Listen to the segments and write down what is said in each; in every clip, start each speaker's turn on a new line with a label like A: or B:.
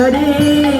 A: hare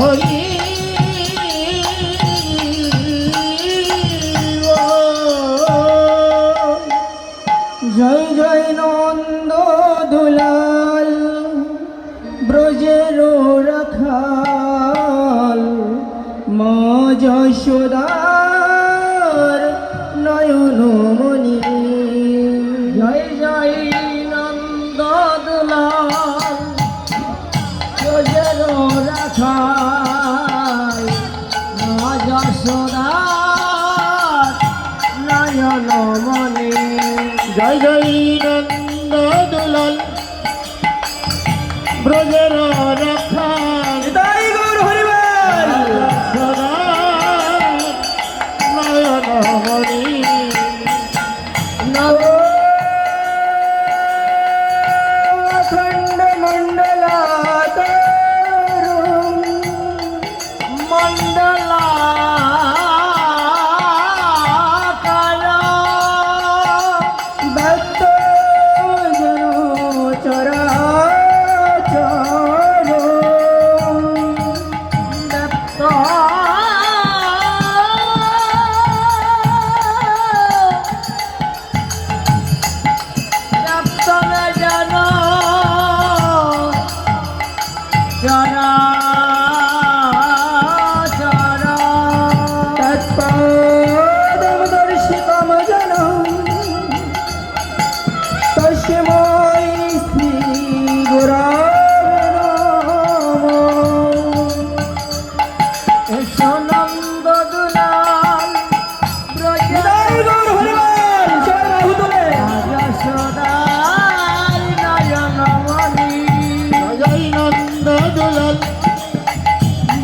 A: Hari জয় জয় নন্দ দুলাল ব্রজের রাখাল মা যশোদা জয় জয়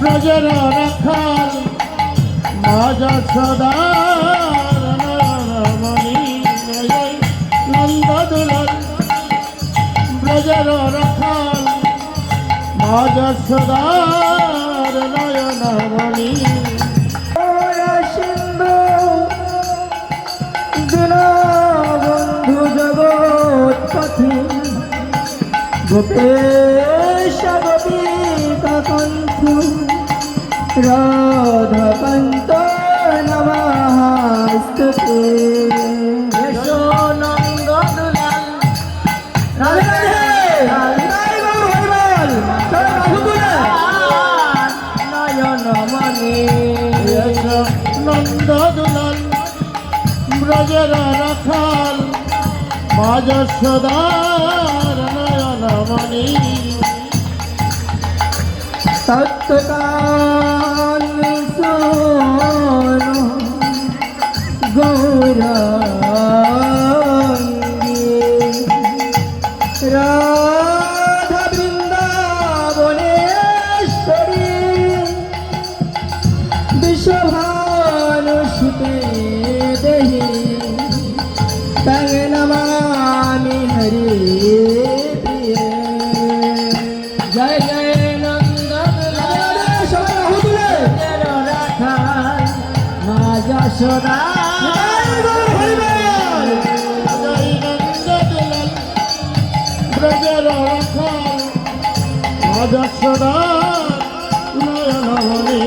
A: ব্রজের রাখাল
B: মাজা সদা ব্রজের
A: রাখাল মাজা
B: সদা নয়ন মণি
A: গোপে দুলাল
B: ব্রজরা
A: রাখাল
B: বাজার সদার
A: নয়নমণি সত্যকার যশোদা। যশোদা নয়ন হলে